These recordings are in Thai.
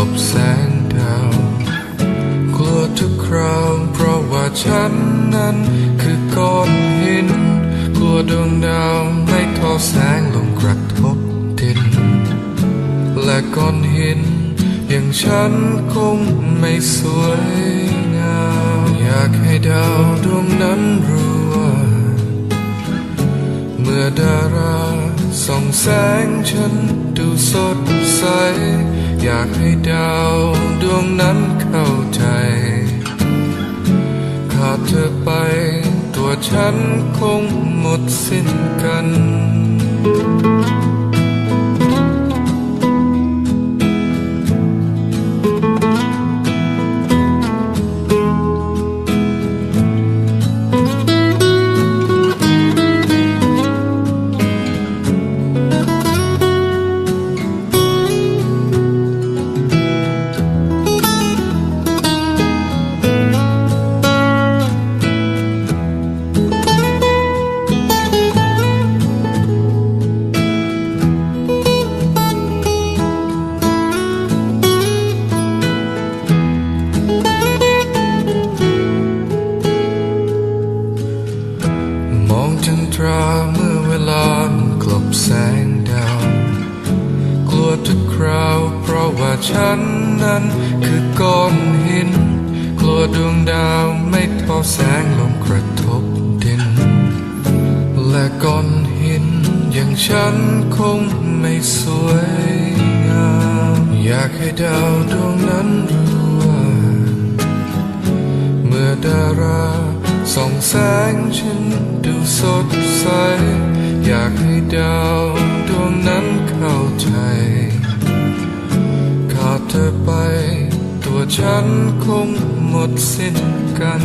ลบแสงดาว กลัวทุกคราวเพราะว่าฉันนั้นคือก้อนหิน กลัวดวงดาวไม่ทอแสงลงกระทบดิน และก้อนหิน อย่างฉันคงไม่สวยงาม อยากให้ดาวดวงนั้นรู้ว่า เมื่อดาราส่องแสงฉันดูสดใส อยากให้ดาวดวงนั้นเข้าใจ ขาดเธอไป ตัวฉันคงหมดสิ้นกัน ว่าฉันนั้นคือก้อนหิน กลัวดวงดาวไม่ทอแสงลงกระทบดิน และก้อนหิน อย่างฉันคงไม่สวยงามอยากให้ดาวดวงนั้นรู้ว่าเมื่อดาราส่องแสงฉันดูสดใส อยากให้ดาว ฉันคงหมดสิ้นกัน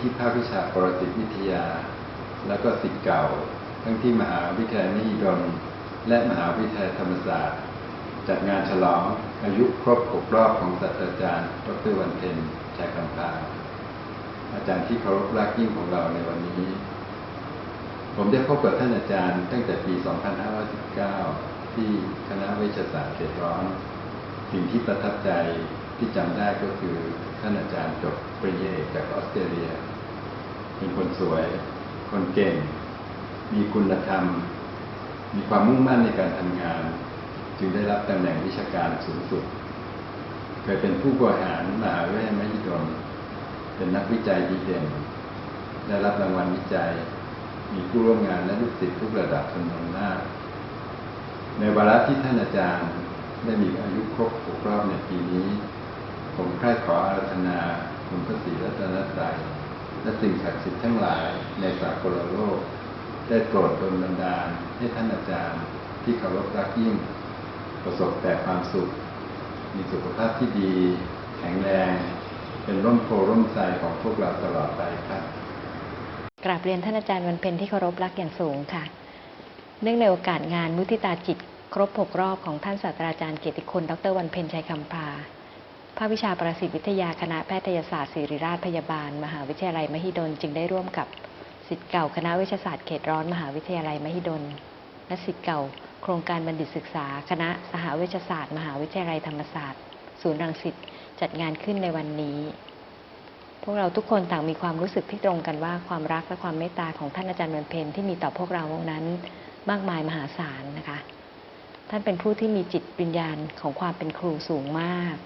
ที่ภาควิชาปรสิตวิทยา และก็สิทธิ์เก่า ทั้งที่มหาวิทยาลัยมหิดลและมหาวิทยาลัยธรรมศาสตร์ จัดงานฉลองอายุครบ6รอบของศาสตราจารย์ ดรวันเพ็ญชัยคำพาอาจารย์ที่เคารพรักยิ่งของเราในวันนี้ ผมได้พบกับท่านอาจารย์ตั้งแต่ปี 2519 ที่คณะวิชาศาสตร์เขตร้อน สิ่งที่ประทับใจที่จำได้ก็คือท่านอาจารย์จบปริญญาเอกจากออสเตรเลีย เป็นคนสวย คนเก่ง มีคุณธรรม มีความมุ่งมั่นในการทำงาน จึงได้รับตำแหน่งวิชาการสูงสุด เคยเป็นผู้บริหารมหาวิทยาลัยมหิดลเป็นนักวิจัยดีเด่น ได้รับรางวัลวิจัย มีผู้ร่วมงานและลูกศิษย์ทุกระดับจำนวนมาก ในวาระที่ท่านอาจารย์ได้มีอายุครบหกรอบในปีนี้ ผมใคร่ขออาราธนาคุณพระศรีรัตนตรัย และสิ่งศักดิ์สิทธิ์ทั้งหลายในสากลโลก ได้โปรดดลบันดาลให้ท่านอาจารย์ที่เคารพรักยิ่ง ประสบแต่ความสุข มีสุขภาพที่ดี แข็งแรง เป็นร่มโพร่มไทรของพวกเราตลอดไปครับกราบเรียนท่านอาจารย์วันเพ็ญที่เคารพรักอย่างสูงค่ะ เนื่องในโอกาสงานมุทิตาจิต ครบ6รอบของท่านศาสตราจารย์เกียรติคุณ ดรวันเพ็ญชัยคำพา ภาควิชาประสิทธิวิทยาคณะแพทยศาสตร์ศิริราชพยาบาล มหาวิทยาลัยมหิดลจึงได้ร่วมกับสิทธิ์เก่าคณะวิชาศาสตร์เขตร้อนมหาวิทยาลัยมหิดล และสิทธิ์เก่า โครงการบัณฑิตศึกษา คณะสหเวชศาสตร์ มหาวิทยาลัยธรรมศาสตร์ ศูนย์รังสิตจัดงานขึ้นในวันนี้ พวกเราทุกคนต่างมีความรู้สึกที่ตรงกันว่าความรักและความเมตตาของท่านอาจารย์วันเพ็ญที่มีต่อพวกเรานั้น มากมายมหาศาลนะคะ ท่านเป็นผู้ที่มีจิตวิญญาณของความเป็นครูสูงมาก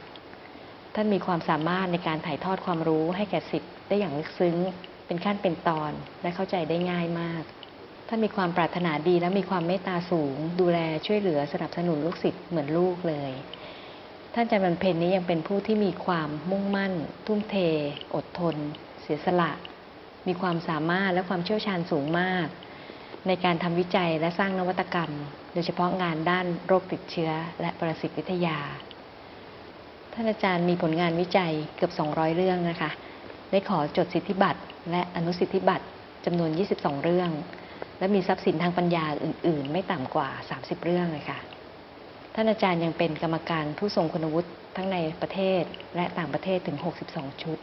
ท่านมีความสามารถในการถ่ายทอดความรู้ให้แก่ศิษย์ได้อย่างลึกซึ้ง เป็นขั้นเป็นตอนและเข้าใจได้ง่ายมาก ท่านมีความปรารถนาดีและมีความเมตตาสูง ดูแลช่วยเหลือสนับสนุนลูกศิษย์เหมือนลูกเลย ท่านอาจารย์บรรเพนนี้ยังเป็นผู้ที่มีความมุ่งมั่น ทุ่มเท อดทน เสียสละ มีความสามารถและความเชี่ยวชาญสูงมาก ในการทำวิจัยและสร้างนวัตกรรม โดยเฉพาะงานด้านโรคติดเชื้อ และประสิทธิวิทยา ท่านอาจารย์มีผลงานวิจัยเกือบ 200 เรื่องนะคะ ได้ขอจดสิทธิบัตรและอนุสิทธิบัตรจำนวน 22 เรื่อง และมีทรัพย์สินทางปัญญาอื่น ๆ ไม่ต่ำกว่า 30 เรื่องเลยค่ะ ท่านอาจารย์ยังเป็นกรรมการผู้ทรงคุณวุฒิทั้งในประเทศและต่างประเทศถึง 62 ชุด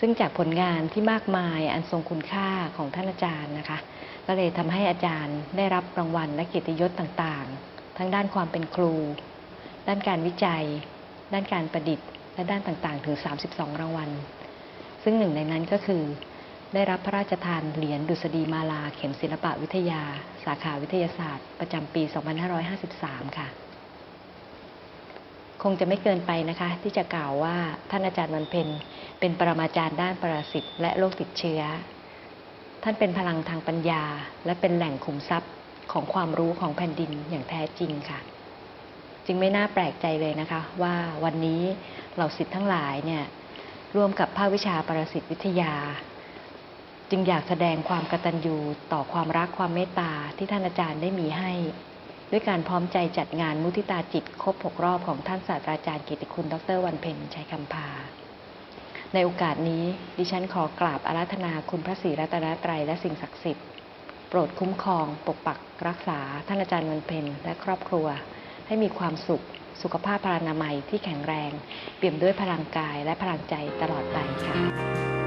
ซึ่งจากผลงานที่มากมายอันทรงคุณค่าของท่านอาจารย์นะคะ ก็เลยทำให้อาจารย์ได้รับรางวัลและเกียรติยศต่าง ๆ ทั้งด้านความเป็นครู ด้านการวิจัย ด้านการประดิษฐ์ และด้านต่างๆ ถึง 32 รางวัล ซึ่งหนึ่งในนั้นก็คือ ได้รับพระราชทานเหรียญดุษฎีมาลาเข็มศิลปวิทยา สาขาวิทยาศาสตร์ ประจำปี 2553 ค่ะ คงจะไม่เกินไปนะคะ ที่จะกล่าวว่าท่านอาจารย์วันเพ็ญเป็นปรมาจารย์ด้านปรสิตและโรคติดเชื้อ ท่านเป็นพลังทางปัญญา และเป็นแหล่งขุมทรัพย์ของความรู้ของแผ่นดินอย่างแท้จริงค่ะ จึงไม่น่าแปลกใจเลยนะคะ ว่าวันนี้เหล่าสิทธิ์ทั้งหลายเนี่ยร่วมกับภาควิชาปรสิตวิทยา จึงอยากแสดงความกตัญญูต่อความรักความเมตตาที่ท่านอาจารย์ได้มีให้ ด้วยการพร้อมใจจัดงานมุทิตาจิตครบ6รอบของท่านศาสตราจารย์กิติคุณ ดรวันเพ็ญชัยคำพาในโอกาสนี้ดิฉันขอกราบอาราธนาคุณพระศรีรัตนตรัยและสิ่งศักดิ์สิทธิ์โปรดคุ้มครอง ปกปักรักษาท่านอาจารย์วันเพ็ญและครอบครัว ให้มีความสุข สุขภาพพลานามัยที่แข็งแรง เปี่ยมด้วยพลังกายและพลังใจตลอดไปค่ะ